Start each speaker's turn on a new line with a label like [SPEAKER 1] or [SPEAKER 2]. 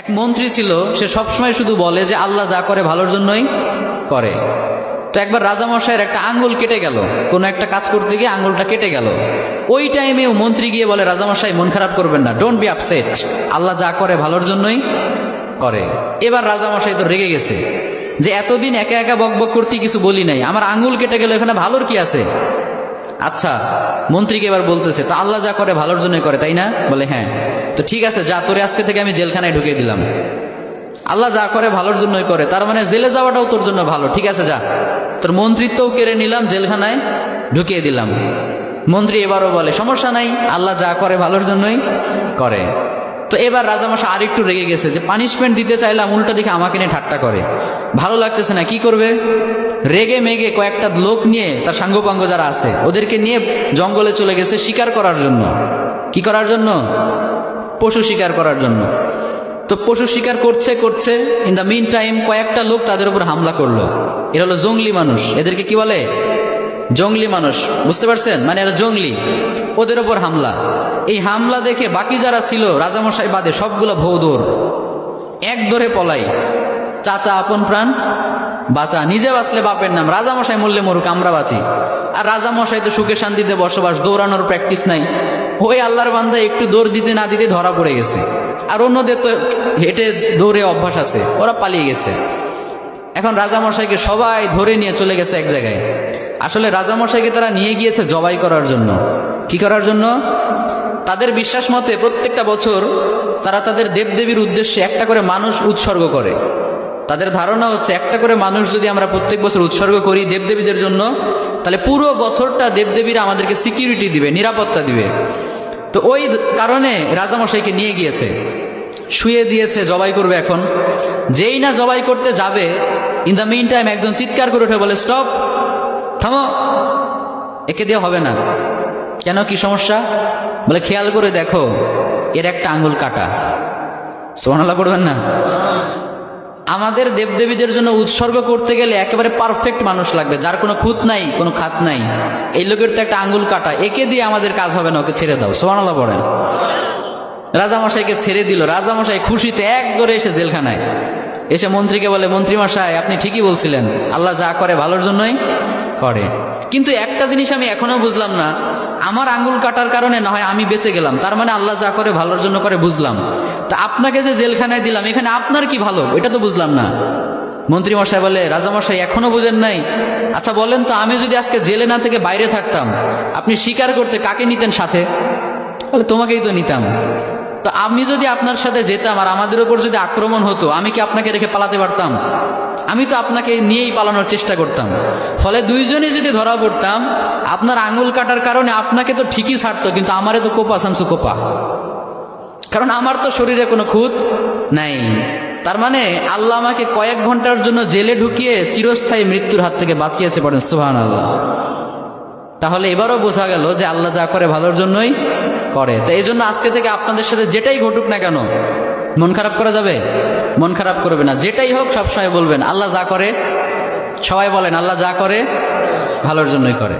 [SPEAKER 1] এক মন্ত্রী ছিল, সে সবসময় শুধু বলে যে আল্লাহ যা করে ভালোর জন্যই করে। তো একবার রাজামশাইয়ের একটা আঙ্গুল কেটে গেল। কোনো একটা কাজ করতে গিয়ে আঙ্গুলটা কেটে গেল। ওই টাইমেও মন্ত্রী গিয়ে বলে, রাজামশাই, মন খারাপ করবেন না ডোন্ট বি আপসেট আল্লাহ যা করে ভালোর জন্যই করে। এবার রাজামশাই তো রেগে গেছে যে, এতদিন একা একা বক বক করতে কিছু বলি নাই। আমার আঙ্গুল কেটে গেল, এখানে ভালোর কি আছে? আচ্ছা মন্ত্রীকে এবার বলতেছে, তা আল্লাহ যা করে ভালোর জন্যই করে, তাই না? বলে হ্যাঁ। তো ঠিক আছে, যা তোরে আজকে থেকে আমি জেলখানায় ঢুকিয়ে দিলাম। আল্লাহ যা করে ভালোর জন্যই করে, তার মানে জেলে যাওয়াটাও তোর জন্য ভালো। ঠিক আছে, যা। তোর মন্ত্রিত্বও কেড়ে নিলাম, জেলখানায় ঢুকিয়ে দিলাম। মন্ত্রী এবারও বলে, সমস্যা নাই, আল্লাহ যা করে ভালোর জন্যই করে। তো এবার রাজামশা আর একটু রেগে গেছে যে, পানিশমেন্ট দিতে চাইলাম, উল্টো দিকে আমাকে নিয়ে ঠাট্টা করে। ভালো লাগতেছে না, কি করবে? রেগে মেগে কয়েকটা লোক নিয়ে তার সাঙ্গপাঙ্গ যারা আছে, ওদেরকে নিয়ে জঙ্গলে চলে গেছে শিকার করার জন্য। কি করার জন্য? পশু শিকার করার জন্য। তো পশু শিকার করছে করছে ইন দ্য মিন টাইম কয়েকটা লোক তাদের উপর হামলা করল। এরা হলো জঙ্গলি মানুষ। এদেরকে কি বলে? জঙ্গলি মানুষ। বুঝতে পারছেন? মানে এরা জঙ্গলি। ওদের ওপর হামলা। এই হামলা দেখে বাকি যারা ছিল, রাজামশাই বাদে সবগুলো ভৌদৌর এক ধরে পলাই। চাচা আপন প্রাণ বাঁচা, নিজে বাঁচলে বাপের নাম। রাজামশাই মূল্যে মরুক, আমরা বাঁচি। আর রাজামশাই তো সুখে শান্তিতে বসবাস, দৌড়ানোর প্র্যাকটিস নাই। ওই আল্লাহর বান্দা একটু দৌড় দিতে না দিতে ধরা পড়ে গেছে। আর অন্যদের তো হেঁটে দৌড়ে অভ্যাস আছে, ওরা পালিয়ে গেছে। এখন রাজামশাইকে সবাই ধরে নিয়ে চলে গেছে এক জায়গায়। আসলে রাজামশাইকে তারা নিয়ে গিয়েছে জবাই করার জন্য। কি করার জন্য? তাদের বিশ্বাস মতে প্রত্যেকটা বছর তারা তাদের দেবদেবীর উদ্দেশ্যে একটা করে মানুষ উৎসর্গ করে। তাদের ধারণা হচ্ছে একটা করে মানুষ যদি আমরা প্রত্যেক বছর উৎসর্গ করি দেবদেবীদের জন্য, তাহলে পুরো বছরটা দেবদেবীরা আমাদেরকে সিকিউরিটি দিবে, নিরাপত্তা দিবে। তো ওই কারণে রাজামশাইকে নিয়ে গিয়েছে, শুয়ে দিয়েছে, জবাই করবে এখন। যেই না জবাই করতে যাবে ইন দ্য মিন টাইম একজন চিৎকার করে উঠে বলে স্টপ থামো! একে দিয়ে হবে না। কেন? কি সমস্যা? বলে, খেয়াল করে দেখো, এর একটা আঙ্গুল কাটা। সোনালা পড়বেন না? আমাদের দেবদেবীদের জন্য উৎসর্গ করতে গেলে একেবারে পারফেক্ট মানুষ লাগবে। যার কোনো খুঁত নাই, কোনো খাত নাই। এই লোকের তো একটা আঙ্গুল কাটা। একে দিয়ে আমাদের কাজ হবে না, ওকে ছেড়ে দাও। সোনালা পড়েন রাজামশাইকে ছেড়ে দিল। রাজামশাই খুশিতে এক দৌড়ে এসে জেলখানায়। এসে মন্ত্রীকে বলে মন্ত্রী মশাই আপনি ঠিকই বলছিলেন। আল্লাহ যা করে ভালোর জন্যই করে। কিন্তু একটা জিনিস আমি এখনও বুঝলাম না। আমার আঙ্গুল কাটার কারণে না হয় আমি বেঁচে গেলাম। তার মানে আল্লাহ যা করে ভালোর জন্য করে, বুঝলাম। তা আপনাকে যে জেলখানায় দিলাম, এখানে আপনার কি ভালো? এটা তো বুঝলাম না। মন্ত্রী মশাই বলে রাজামশাই এখনও বুঝেন নাই? আচ্ছা বলেন তো, আমি যদি আজকে জেলে না থেকে বাইরে থাকতাম, আপনি স্বীকার করতে কাকে নিতেন সাথে? বলে তোমাকেই তো নিতাম। তো আমি যদি আপনার সাথে যেতাম আর আমাদের উপর যদি আক্রমণ হতো, আমি কি আপনাকে রেখে পালাতে পারতাম? আমি তো আপনাকে নিয়েই পালানোর চেষ্টা করতাম। ফলে দুইজনে যদি ধরা পড়তাম, আপনার আঙুল কাটার কারণে আপনাকে তো ঠিকই ছাড়তো, কিন্তু আমারে তো কোপা সামসু কোপা। কারণ আমার তো শরীরে কোনো খুঁত নাই। তার মানে আল্লাহ আমাকে কয়েক ঘণ্টার জন্য জেলে ঢুকিয়ে চিরস্থায়ী মৃত্যুর হাত থেকে বাঁচিয়েছে পড়েন সুহান আল্লাহ তাহলে এবারও বোঝা গেল যে আল্লাহ যা করে ভালোর জন্যই করে। তো এই জন্য আজকে থেকে আপনাদের সাথে যেটাই ঘটুক না কেন, মন খারাপ করা যাবে? মন খারাপ করবে না। যেটাই হোক সবসময় বলবেন, আল্লাহ যা করে, সবাই বলেন, আল্লাহ যা করে, ভালোর জন্যই করে।